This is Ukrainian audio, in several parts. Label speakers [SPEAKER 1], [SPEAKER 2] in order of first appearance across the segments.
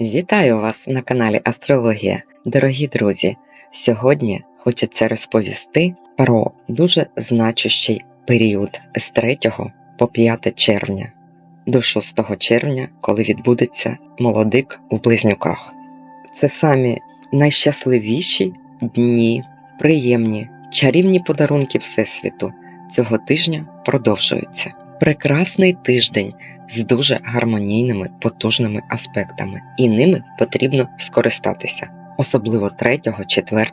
[SPEAKER 1] Вітаю вас на каналі Астрологія, дорогі друзі. Сьогодні хочеться розповісти про дуже значущий період з 3 по 5 червня до 6 червня, коли відбудеться молодик у близнюках. Це самі найщасливіші дні, приємні, чарівні подарунки Всесвіту цього тижня продовжуються. Прекрасний тиждень з дуже гармонійними потужними аспектами, і ними потрібно скористатися, особливо 3, 4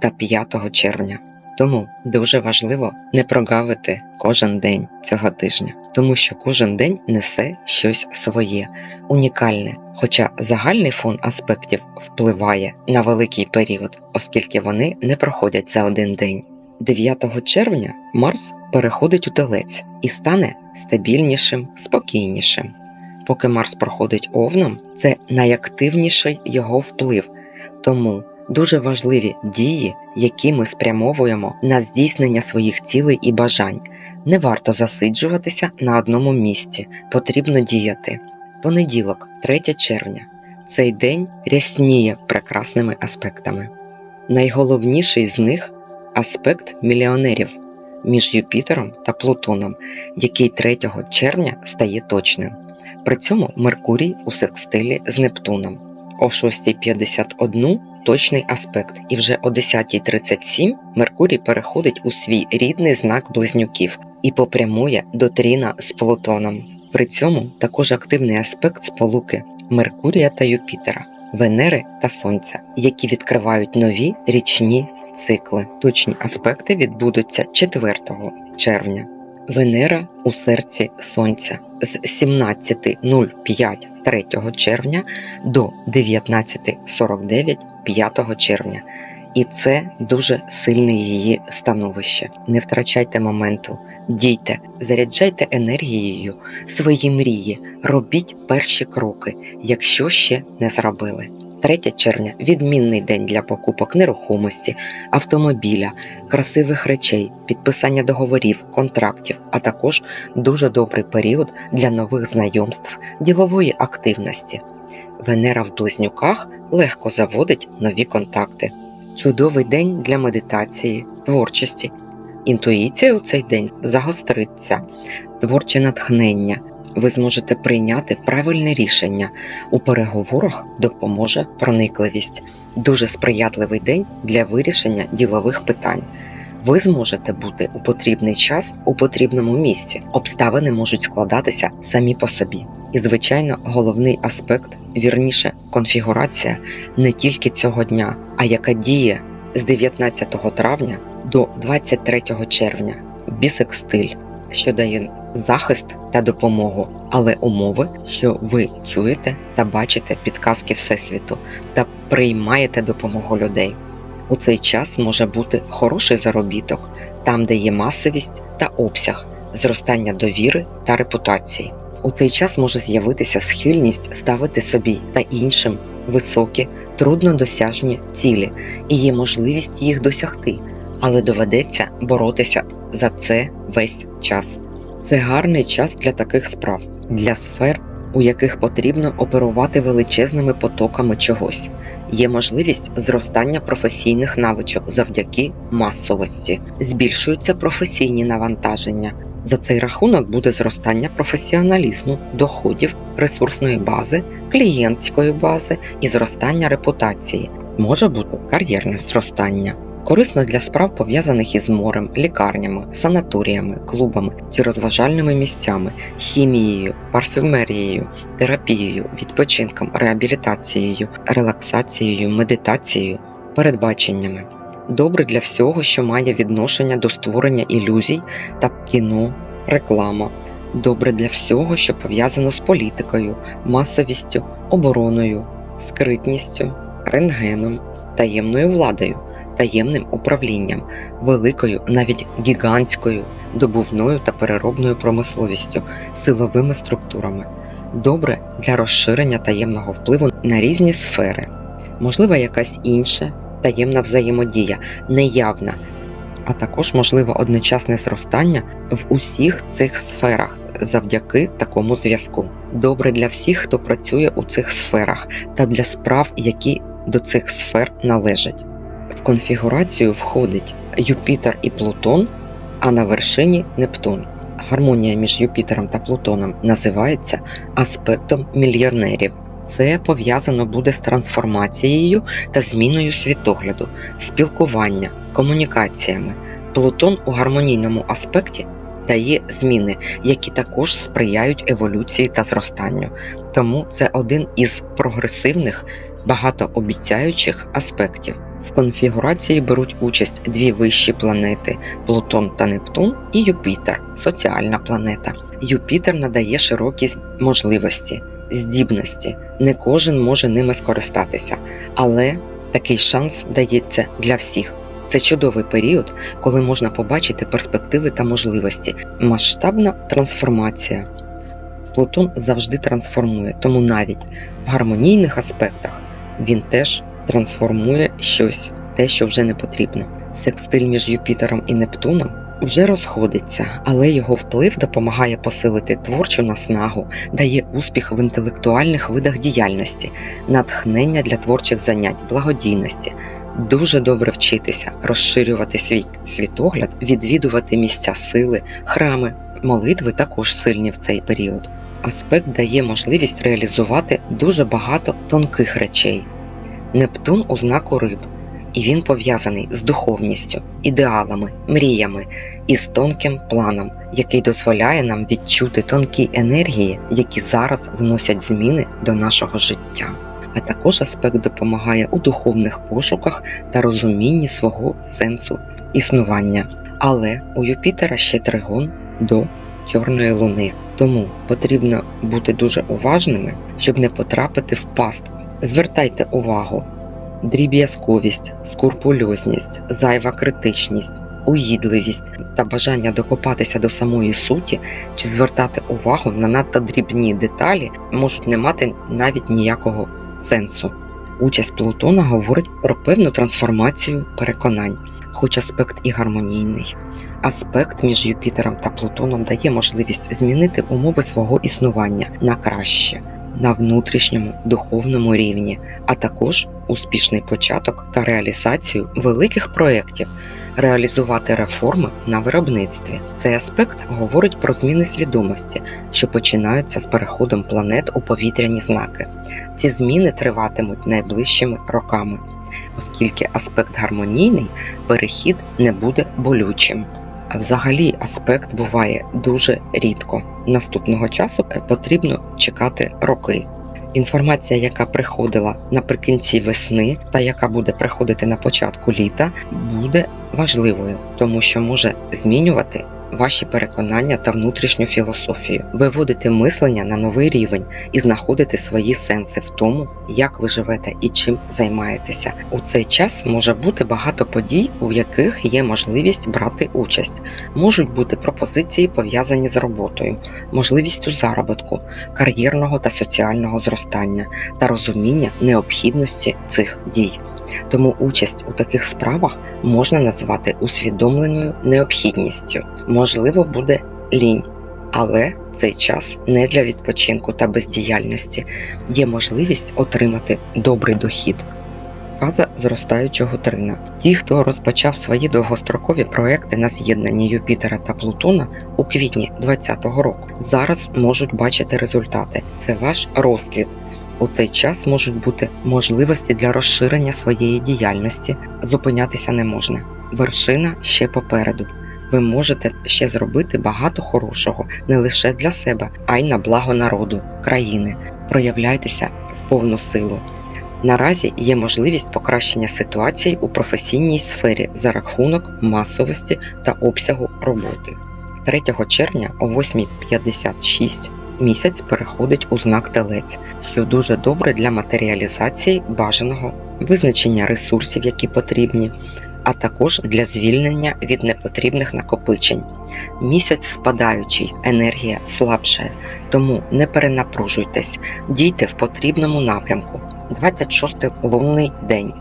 [SPEAKER 1] та 5 червня. Тому дуже важливо не прогавити кожен день цього тижня, тому що кожен день несе щось своє, унікальне. Хоча загальний фон аспектів впливає на великий період, оскільки вони не проходять за один день. 9 червня Марс переходить у телець і стане стабільнішим, спокійнішим. Поки Марс проходить овном, це найактивніший його вплив, тому дуже важливі дії, які ми спрямовуємо на здійснення своїх цілей і бажань. Не варто засиджуватися на одному місці, потрібно діяти. Понеділок, 3 червня. Цей день рясніє прекрасними аспектами. Найголовніший з них аспект мільйонерів між Юпітером та Плутоном, який 3 червня стає точним. При цьому Меркурій у секстилі з Нептуном. О 6.51 точний аспект, і вже о 10.37 Меркурій переходить у свій рідний знак близнюків і попрямує до Тріна з Плутоном. При цьому також активний аспект сполуки Меркурія та Юпітера, Венери та Сонця, які відкривають нові річні цикли. Точні аспекти відбудуться 4 червня. Венера у серці Сонця з 17.05 3 червня до 19.49 5 червня. І це дуже сильне її становище. Не втрачайте моменту, дійте, заряджайте енергією свої мрії, робіть перші кроки, якщо ще не зробили. 3 червня відмінний день для покупок нерухомості, автомобіля, красивих речей, підписання договорів, контрактів, а також дуже добрий період для нових знайомств, ділової активності. Венера в близнюках легко заводить нові контакти. Чудовий день для медитації, творчості. Інтуїція у цей день загостриться, творче натхнення. Ви зможете прийняти правильне рішення. У переговорах допоможе проникливість. Дуже сприятливий день для вирішення ділових питань. Ви зможете бути у потрібний час у потрібному місці. Обставини можуть складатися самі по собі. І, звичайно, головний аспект, вірніше, конфігурація не тільки цього дня, а яка діє з 19 травня до 23 червня. Бісекстиль, що дає захист та допомогу, але умови, що ви чуєте та бачите підказки Всесвіту та приймаєте допомогу людей. У цей час може бути хороший заробіток, там, де є масовість та обсяг, зростання довіри та репутації. У цей час може з'явитися схильність ставити собі та іншим високі, труднодосяжні цілі, і є можливість їх досягти, але доведеться боротися за це весь час. Це гарний час для таких справ, для сфер, у яких потрібно оперувати величезними потоками чогось. Є можливість зростання професійних навичок завдяки масовості, збільшуються професійні навантаження. За цей рахунок буде зростання професіоналізму, доходів, ресурсної бази, клієнтської бази і зростання репутації. Може бути кар'єрне зростання. Корисно для справ пов'язаних із морем, лікарнями, санаторіями, клубами чи розважальними місцями, хімією, парфюмерією, терапією, відпочинком, реабілітацією, релаксацією, медитацією, передбаченнями. Добре для всього, що має відношення до створення ілюзій та кіно, реклама. Добре для всього, що пов'язано з політикою, масовістю, обороною, скритністю, рентгеном, таємною владою таємним управлінням, великою, навіть гігантською добувною та переробною промисловістю, силовими структурами, добре для розширення таємного впливу на різні сфери, можлива якась інша таємна взаємодія, неявна, а також можливо одночасне зростання в усіх цих сферах завдяки такому зв'язку. Добре для всіх, хто працює у цих сферах, та для справ, які до цих сфер належать. В конфігурацію входить Юпітер і Плутон, а на вершині Нептун. Гармонія між Юпітером та Плутоном називається аспектом мільйонерів. Це пов'язано буде з трансформацією та зміною світогляду, спілкування, комунікаціями. Плутон у гармонійному аспекті дає зміни, які також сприяють еволюції та зростанню. Тому це один із прогресивних, багатообіцяючих аспектів. В конфігурації беруть участь дві вищі планети Плутон та Нептун і Юпітер соціальна планета. Юпітер надає широкі можливості, здібності. Не кожен може ними скористатися, але такий шанс дається для всіх. Це чудовий період, коли можна побачити перспективи та можливості, масштабна трансформація. Плутон завжди трансформує, тому навіть в гармонійних аспектах він теж трансформує щось, те, що вже не потрібно. Секстиль між Юпітером і Нептуном вже розходиться, але його вплив допомагає посилити творчу наснагу, дає успіх в інтелектуальних видах діяльності, натхнення для творчих занять, благодійності. Дуже добре вчитися, розширювати свій світогляд, відвідувати місця сили, храми, молитви також сильні в цей період. Аспект дає можливість реалізувати дуже багато тонких речей. Нептун у знаку риб, і він пов'язаний з духовністю, ідеалами, мріями і з тонким планом, який дозволяє нам відчути тонкі енергії, які зараз вносять зміни до нашого життя. А також аспект допомагає у духовних пошуках та розумінні свого сенсу існування. Але у Юпітера ще тригон до Чорної луни, тому потрібно бути дуже уважними, щоб не потрапити в пастку. Звертайте увагу, дріб'язковість, скурпульозність, зайва критичність, уїдливість та бажання докопатися до самої суті чи звертати увагу на надто дрібні деталі можуть не мати навіть ніякого сенсу. Участь Плутона говорить про певну трансформацію переконань, хоч аспект і гармонійний. Аспект між Юпітером та Плутоном дає можливість змінити умови свого існування на краще на внутрішньому духовному рівні, а також успішний початок та реалізацію великих проєктів, реалізувати реформи на виробництві. Цей аспект говорить про зміни свідомості, що починаються з переходом планет у повітряні знаки. Ці зміни триватимуть найближчими роками, оскільки аспект гармонійний, перехід не буде болючим. Взагалі, аспект буває дуже рідко. Наступного часу потрібно чекати роки. Інформація, яка приходила наприкінці весни, та яка буде приходити на початку літа, буде важливою, тому що може змінювати ваші переконання та внутрішню філософію, виводити мислення на новий рівень і знаходити свої сенси в тому, як ви живете і чим займаєтеся. У цей час може бути багато подій, у яких є можливість брати участь. Можуть бути пропозиції пов'язані з роботою, можливістю заробітку, кар'єрного та соціального зростання та розуміння необхідності цих дій. Тому участь у таких справах можна назвати усвідомленою необхідністю. Можливо, буде лінь, але цей час не для відпочинку та бездіяльності. Є можливість отримати добрий дохід. Фаза зростаючого трина. Ті, хто розпочав свої довгострокові проекти на з'єднанні Юпітера та Плутона у квітні 2020 року, зараз можуть бачити результати. Це ваш розквіт. У цей час можуть бути можливості для розширення своєї діяльності, зупинятися не можна. Вершина ще попереду. Ви можете ще зробити багато хорошого не лише для себе, а й на благо народу, країни. Проявляйтеся в повну силу. Наразі є можливість покращення ситуації у професійній сфері за рахунок масовості та обсягу роботи. 3 червня о 8.56 місяць переходить у знак телець, що дуже добре для матеріалізації бажаного визначення ресурсів, які потрібні, а також для звільнення від непотрібних накопичень. Місяць спадаючий, енергія слабшає, тому не перенапружуйтесь, дійте в потрібному напрямку. 26 лунний день.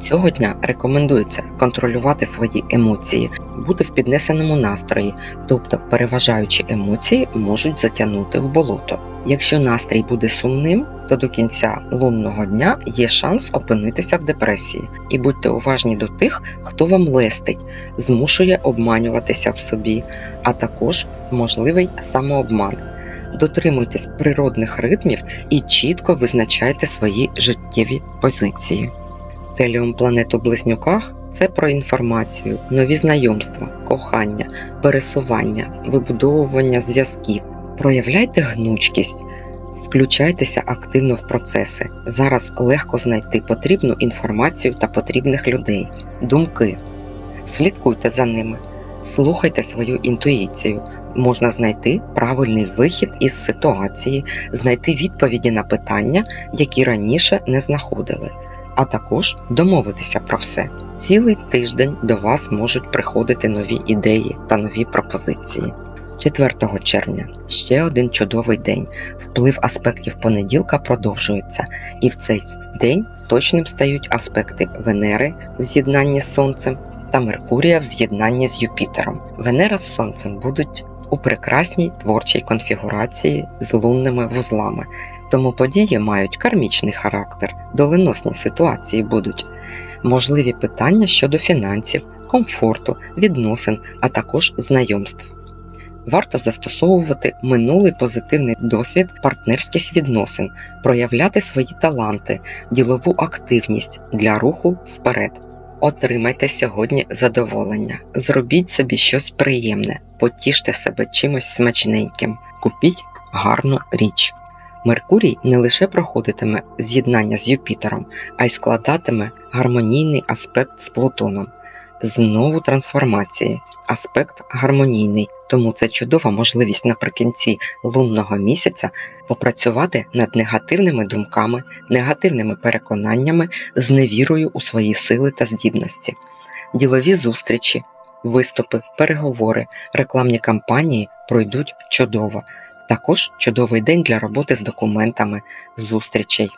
[SPEAKER 1] Цього дня рекомендується контролювати свої емоції, бути в піднесеному настрої, тобто переважаючі емоції можуть затягнути в болото. Якщо настрій буде сумним, то до кінця лунного дня є шанс опинитися в депресії. І будьте уважні до тих, хто вам лестить, змушує обманюватися в собі, а також можливий самообман. Дотримуйтесь природних ритмів і чітко визначайте свої життєві позиції. Стеліум планет у близнюках це про інформацію, нові знайомства, кохання, пересування, вибудовування зв'язків. Проявляйте гнучкість, включайтеся активно в процеси. Зараз легко знайти потрібну інформацію та потрібних людей, думки. Слідкуйте за ними, слухайте свою інтуїцію. Можна знайти правильний вихід із ситуації, знайти відповіді на питання, які раніше не знаходили а також домовитися про все. Цілий тиждень до вас можуть приходити нові ідеї та нові пропозиції. 4 червня ще один чудовий день. Вплив аспектів понеділка продовжується, і в цей день точним стають аспекти Венери в з'єднанні з Сонцем та Меркурія в з'єднанні з Юпітером. Венера з Сонцем будуть у прекрасній творчій конфігурації з лунними вузлами, тому події мають кармічний характер, доленосні ситуації будуть, можливі питання щодо фінансів, комфорту, відносин, а також знайомств. Варто застосовувати минулий позитивний досвід партнерських відносин, проявляти свої таланти, ділову активність для руху вперед. Отримайте сьогодні задоволення, зробіть собі щось приємне, потіште себе чимось смачненьким, купіть гарну річ. Меркурій не лише проходитиме з'єднання з Юпітером, а й складатиме гармонійний аспект з Плутоном. Знову трансформації, аспект гармонійний, тому це чудова можливість наприкінці лунного місяця попрацювати над негативними думками, негативними переконаннями, з невірою у свої сили та здібності. Ділові зустрічі, виступи, переговори, рекламні кампанії пройдуть чудово. Також чудовий день для роботи з документами, зустрічей.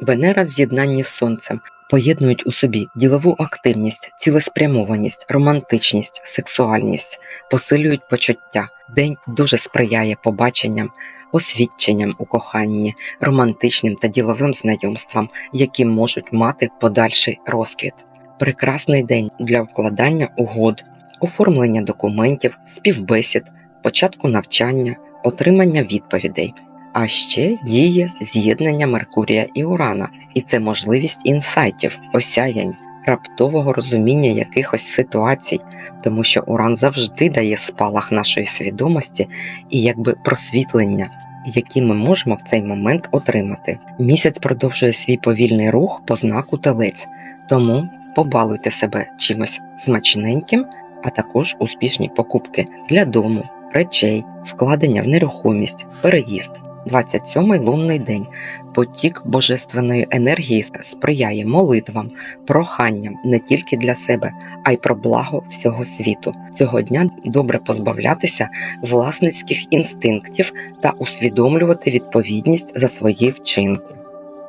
[SPEAKER 1] Венера в з'єднанні з сонцем поєднують у собі ділову активність, цілеспрямованість, романтичність, сексуальність, посилюють почуття. День дуже сприяє побаченням, освідченням у коханні, романтичним та діловим знайомствам, які можуть мати подальший розквіт. Прекрасний день для вкладання угод, оформлення документів, співбесід, початку навчання отримання відповідей. А ще діє з'єднання Меркурія і Урана, і це можливість інсайтів, осяянь, раптового розуміння якихось ситуацій, тому що Уран завжди дає спалах нашої свідомості і якби просвітлення, які ми можемо в цей момент отримати. Місяць продовжує свій повільний рух по знаку телець, тому побалуйте себе чимось смачненьким, а також успішні покупки для дому речей, вкладення в нерухомість, переїзд. 27-й лунний день. Потік божественної енергії сприяє молитвам, проханням не тільки для себе, а й про благо всього світу. Цього дня добре позбавлятися власницьких інстинктів та усвідомлювати відповідність за свої вчинки.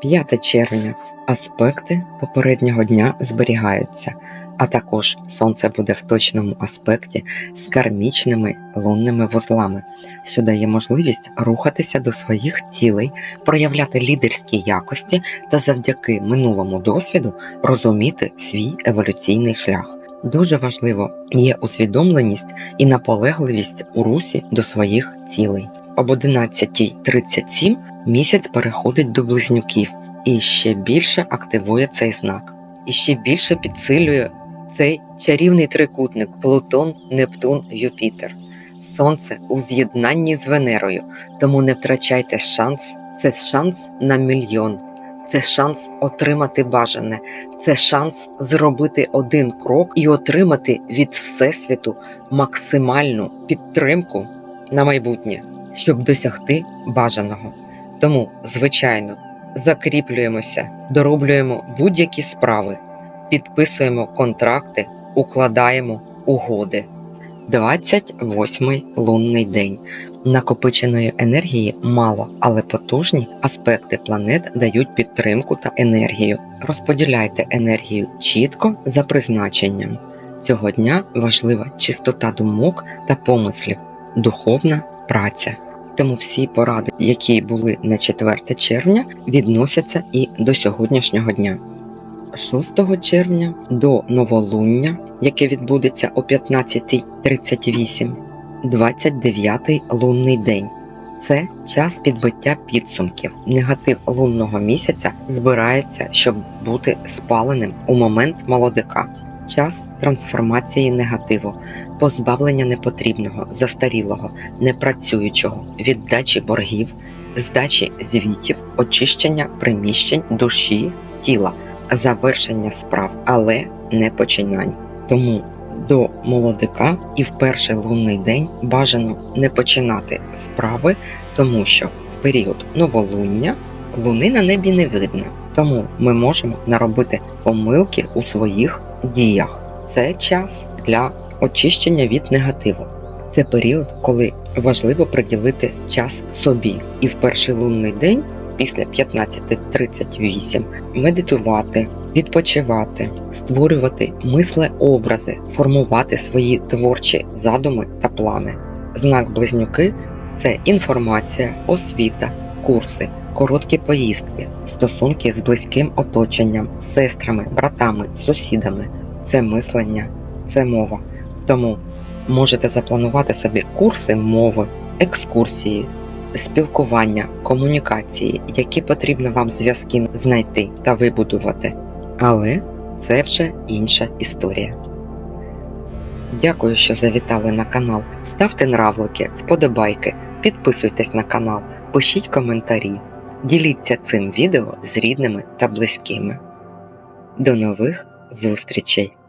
[SPEAKER 1] 5 червня. Аспекти попереднього дня зберігаються а також Сонце буде в точному аспекті з кармічними лунними вузлами, що дає можливість рухатися до своїх цілей, проявляти лідерські якості та завдяки минулому досвіду розуміти свій еволюційний шлях. Дуже важливо є усвідомленість і наполегливість у русі до своїх цілей. Об 11.37 місяць переходить до близнюків і ще більше активує цей знак, і ще більше підсилює цей чарівний трикутник Плутон, Нептун, Юпітер. Сонце у з'єднанні з Венерою, тому не втрачайте шанс. Це шанс на мільйон, це шанс отримати бажане, це шанс зробити один крок і отримати від Всесвіту максимальну підтримку на майбутнє, щоб досягти бажаного. Тому, звичайно, закріплюємося, дороблюємо будь-які справи підписуємо контракти, укладаємо угоди. 28-й лунний день. Накопиченої енергії мало, але потужні аспекти планет дають підтримку та енергію. Розподіляйте енергію чітко за призначенням. Цього дня важлива чистота думок та помислів, духовна праця. Тому всі поради, які були на 4 червня, відносяться і до сьогоднішнього дня. 6 червня до новолуння, яке відбудеться о 15.38, 29-й лунний день. Це час підбиття підсумків. Негатив лунного місяця збирається, щоб бути спаленим у момент молодика. Час трансформації негативу, позбавлення непотрібного, застарілого, непрацюючого, віддачі боргів, здачі звітів, очищення приміщень, душі, тіла, завершення справ, але не починань. Тому до молодика і в перший лунний день бажано не починати справи, тому що в період новолуння луни на небі не видно. Тому ми можемо наробити помилки у своїх діях. Це час для очищення від негативу. Це період, коли важливо приділити час собі. І в перший лунний день, після 15.38, медитувати, відпочивати, створювати мислеобрази, формувати свої творчі задуми та плани. Знак близнюки це інформація, освіта, курси, короткі поїздки, стосунки з близьким оточенням, сестрами, братами, сусідами. Це мислення, це мова. Тому можете запланувати собі курси мови, екскурсії, спілкування, комунікації, які потрібно вам зв'язки знайти та вибудувати. Але це вже інша історія. Дякую, що завітали на канал. Ставте нравлики, вподобайки, підписуйтесь на канал, пишіть коментарі, діліться цим відео з рідними та близькими. До нових зустрічей!